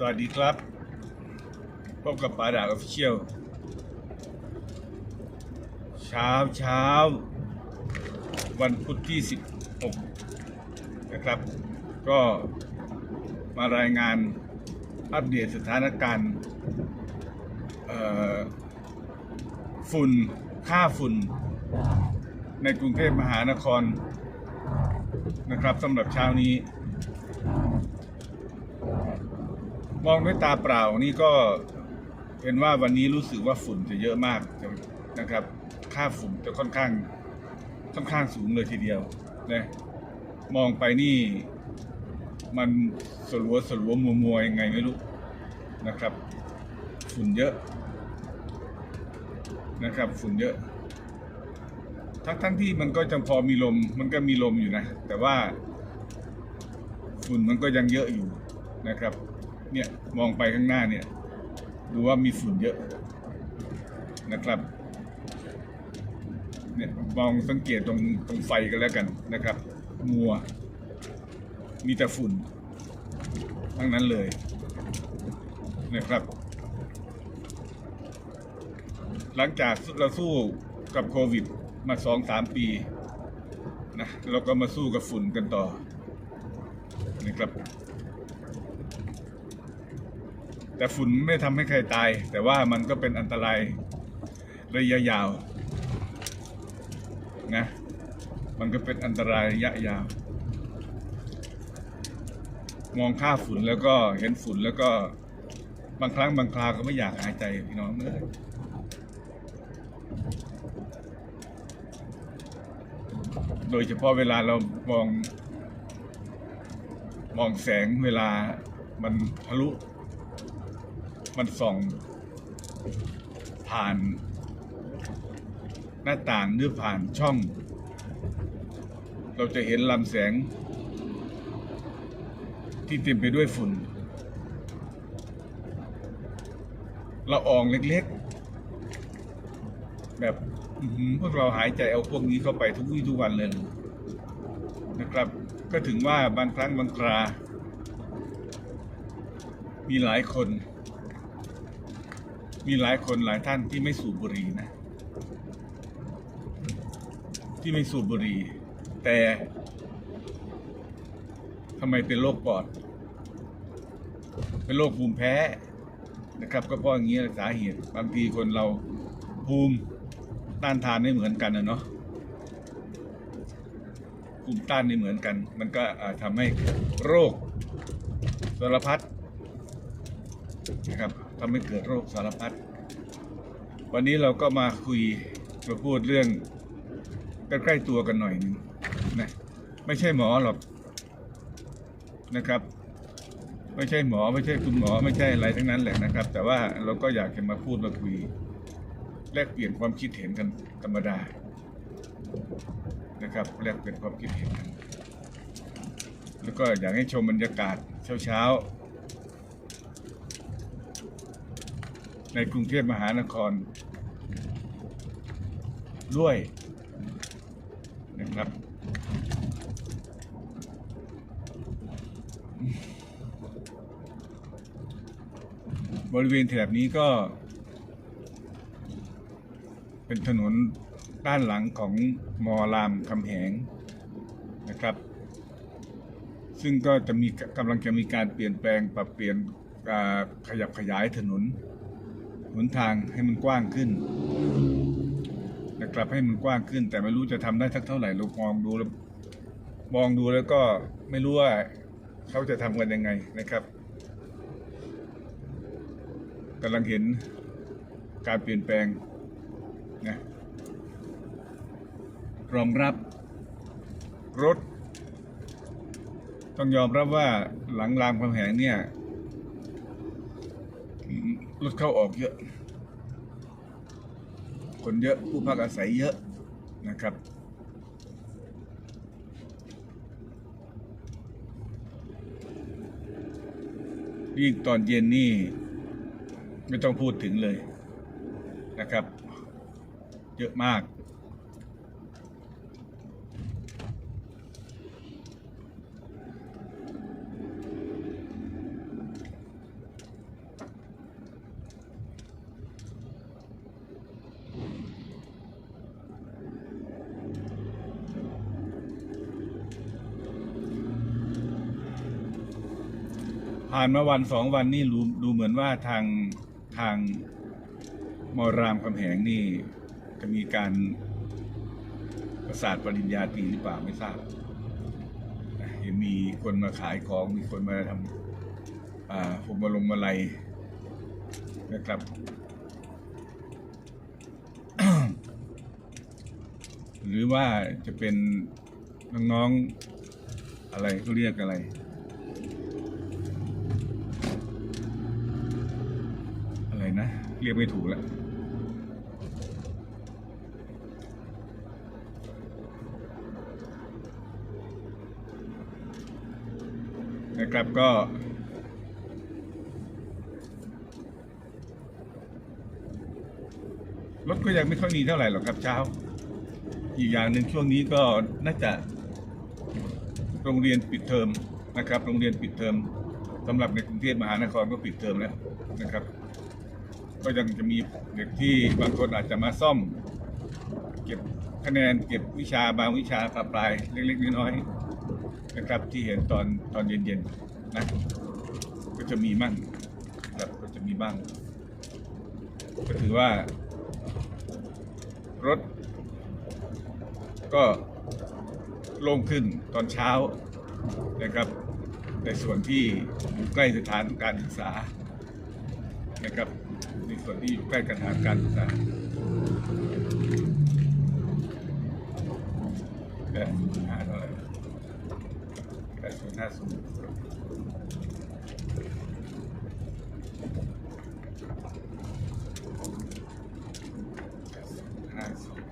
สวัสดีครับ พบกับป๋าดาออฟฟิเชียลเช้าเช้า วันพุธที่ 16 นะครับ ก็มารายงานอัปเดตสถานการณ์ฝุ่นค่าฝุ่น ในกรุงเทพมหานครนะครับสำหรับเช้านี้ มองด้วยตาเปล่านี่ก็เห็นว่าวันนี้รู้สึกว่าฝุ่นจะเยอะมากนะครับ ค่าฝุ่นจะค่อนข้างค่อนข้างสูงเลยทีเดียวนะมองไปนี่ มันสลัวสลัวมัวมัวยังไงไม่รู้นะครับ ฝุ่นเยอะ นะครับ ฝุ่นเยอะ ทั้งทั้งที่มันก็จังพอมีลม มันก็มีลมอยู่นะ แต่ว่า ฝุ่นมันก็ยังเยอะอยู่นะครับ เนี่ยมองไปข้างหน้าเนี่ย ดูว่ามีฝุ่นเยอะนะครับเนี่ยมองสังเกตตรงตรงไฟกันแล้วกันนะครับ มัว มีแต่ฝุ่น ทั้งนั้นเลยนะครับ หลังจากเราสู้กับโควิดมาสองสามปีนะเราก็มาสู้กับฝุ่นกันต่อนะครับ แต่ฝุ่นไม่ทำให้ใครตาย แต่ว่ามันก็เป็นอันตรายระยะยาวนะมันก็เป็นอันตรายระยะยาว มองค่าฝุ่นแล้วก็เห็นฝุ่นแล้วก็บางครั้งบางคราก็ไม่อยากหายใจพี่น้องเอ้ยโดยเฉพาะเวลาเรามอง มองแสงเวลามันทะลุ มันส่องผ่านหน้าต่างหรือผ่านช่อง เราจะเห็นลำแสง ที่เต็มไปด้วยฝุ่นละอองเล็กๆ แบบพวกเราหายใจเอาพวกนี้เข้าไปทุกวี่ทุกวันเลยนะครับ ก็ถึงว่าบางครั้งบางครา มีหลายคน มีหลายคนหลายท่านที่ไม่สูบบุหรี่นะ ที่ไม่สูบบุหรี่แต่ทำไมเป็นโรคปอด เป็นโรคภูมิแพ้นะครับ ก็เพราะอย่างนี้สาเหตุบางทีคนเราภูมิต้านทานไม่เหมือนกันนะเนาะภูมิต้านไม่เหมือนกัน มันก็อาจทำให้โรคสารพัด นะครับทำให้เกิดโรคสารพัดวันนี้เราก็มาคุยมาพูดเรื่องใกล้ๆตัวกันหน่อยหนึงนะไม่ใช่หมอหรอกนะครับ ไม่ใช่หมอไม่ใช่คุณหมอไม่ใช่อะไรทั้งนั้นแหละนะครับ แต่ว่าเราก็อยากจะมาพูดมาคุยแลกเปลี่ยนความคิดเห็นกันธรรมดานะครับแลกเปลี่ยนความคิดเห็นกันแล้วก็อยากให้ชมบรรยากาศเช้าๆ ในกรุงเทพมหานคร ด้วยนะครับ บริเวณแถบนี้ก็ เป็นถนนด้านหลังของมอรามคำแหงนะครับ ซึ่งก็จะมีกำลังจะมีการเปลี่ยนแปลงปรับเปลี่ยนขยับขยายถนน หนทางให้มันกว้างขึ้นนะครับให้มันกว้างขึ้น แต่ไม่รู้จะทำได้สักเท่าไหร่เรามองดูแล้วมองดูแล้วก็ไม่รู้ว่าเขาจะทำกันยังไงนะครับกำลังเห็นการเปลี่ยนแปลงนะรองรับรถ ต้องยอมรับว่าหลังรามคำแหงเนี่ย รถเข้าออกเยอะ คนเยอะผู้พักอาศัยเยอะนะครับ ยิ่งตอนเย็นนี่ ไม่ต้องพูดถึงเลยนะครับ เยอะมาก ผ่านมาวันสองวันนี่รู้ดูเหมือนว่าทางทางมรามคำแหงนี่ จะมีการประสาทปริญญาตรีหรือเปล่าไม่ทราบนะเห็นมีคนมาขายของมีคนมาทำผมมาลงมาลัยนะครับ หรือว่าจะเป็นน้องๆอะไรเขาเรียกอะไรนะ เรียกไม่ถูกแล้วนะครับก็รถก็ยังไม่ค่อยมีเท่าไหร่หรอกครับเช้า อีกอย่างหนึ่งช่วงนี้ก็น่าจะโรงเรียนปิดเทอมนะครับ โรงเรียนปิดเทอมสำหรับในกรุงเทพมหานครก็ปิดเทอมแล้วนะครับ ก็ยังจะมีเด็กที่บางคนอาจจะมาซ่อม เก็บคะแนนเก็บวิชาบางวิชาปลาปลายเล็กๆน้อยๆนะครับที่เห็นตอนตอนเย็นๆนะก็จะมีมั่งครับก็จะมีบ้าง ก็ถือว่า รถ ก็โล่งขึ้นตอนเช้านะครับ ในส่วนที่อยู่ใกล้สถานการศึกษา นะครับในส่วนที่อยู่ใกล้สถาการศึกษาแปดศูนย์ห้าเท่าไหร่แปดศูนย์ห้าศูนย์ห้าศูนย์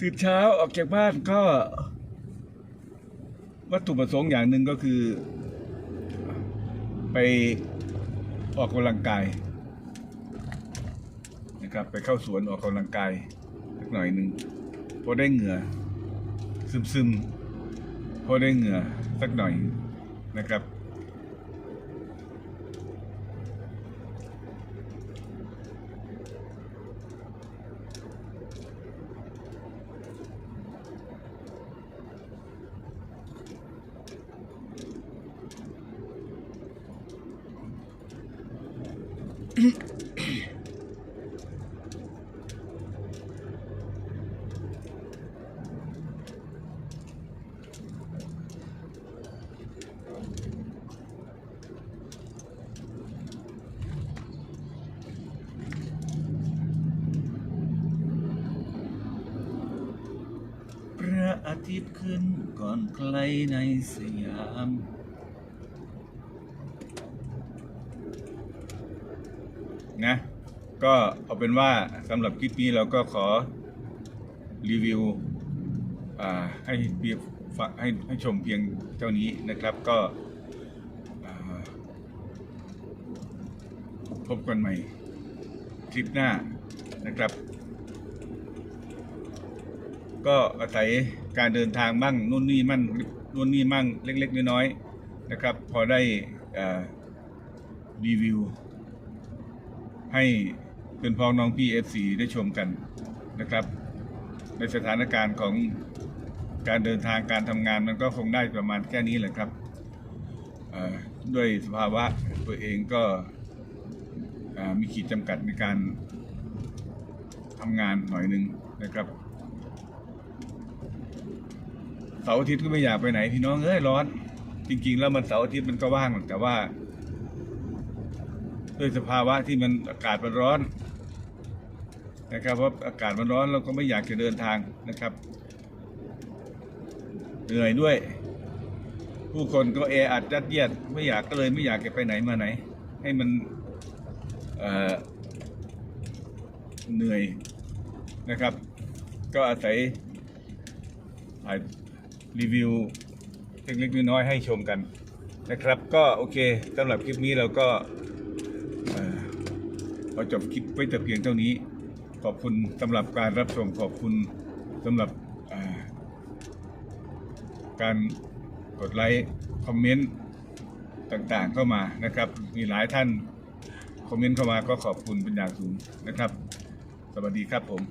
ตื่นเช้าออกจากบ้านก็ วัตถุประสงค์อย่างหนึ่งก็คือ ไปออกกำลังกายนะครับ ไปเข้าสวนออกกำลังกายสักหน่อยหนึ่งพอได้เหงื่อ ซึมซึมๆพอได้เหงื่อสักหน่อยนะครับ พระอาทิตย์ขึ้นก่อนใครในสยาม นะ ก็เอาเป็นว่าสำหรับคลิปนี้เราก็ขอรีวิวให้เพียงให้ให้ชมเพียงเท่านี้นะครับก็พบกันใหม่คลิปหน้านะครับ ก็อาศัยการเดินทางบ้างนู่นนี่มั่งนู่นนี่มั่งเล็ก ๆ น้อยๆนะครับ พอได้รีวิว ให้เป็นพ้องน้องพี่เอฟซีได้ชมกันนะครับ ในสถานการณ์ของการเดินทางการทำงานมันก็คงได้ประมาณแค่นี้แหละครับด้วยสภาวะตัวเองก็มีขีดจำกัดในการทำงานหน่อยหนึ่งนะครับเสาร์อาทิตย์ก็ไม่อยากไปไหนพี่น้องเอ้ยร้อน จริง ๆ แล้วมันเสาร์อาทิตย์มันก็ว่างแต่ว่า ด้วยสภาวะที่มันอากาศมันร้อนนะครับเพราะอากาศมันร้อนเราก็ไม่อยากจะเดินทางนะครับ เหนื่อยด้วย ผู้คนก็แออัดยัดเยียดไม่อยากก็เลยไม่อยากจะไปไหนมาไหน ให้มันเเหนื่อยนะครับ ก็อาศัยถ่ายรีวิวเล็กๆน้อยๆให้ชมกันนะครับ ก็โอเคสำหรับคลิปนี้เราก็ ขอจบคลิปไว้แต่เพียงเท่านี้ ขอบคุณสำหรับการรับชมขอบคุณสำหรับาการกดไลค์คอมเมนต์ต่างๆเข้ามานะครับ มีหลายท่านคอมเมนต์เข้ามาก็ขอบคุณเป็นอย่างสูงนะครับ สวัสดีครับผม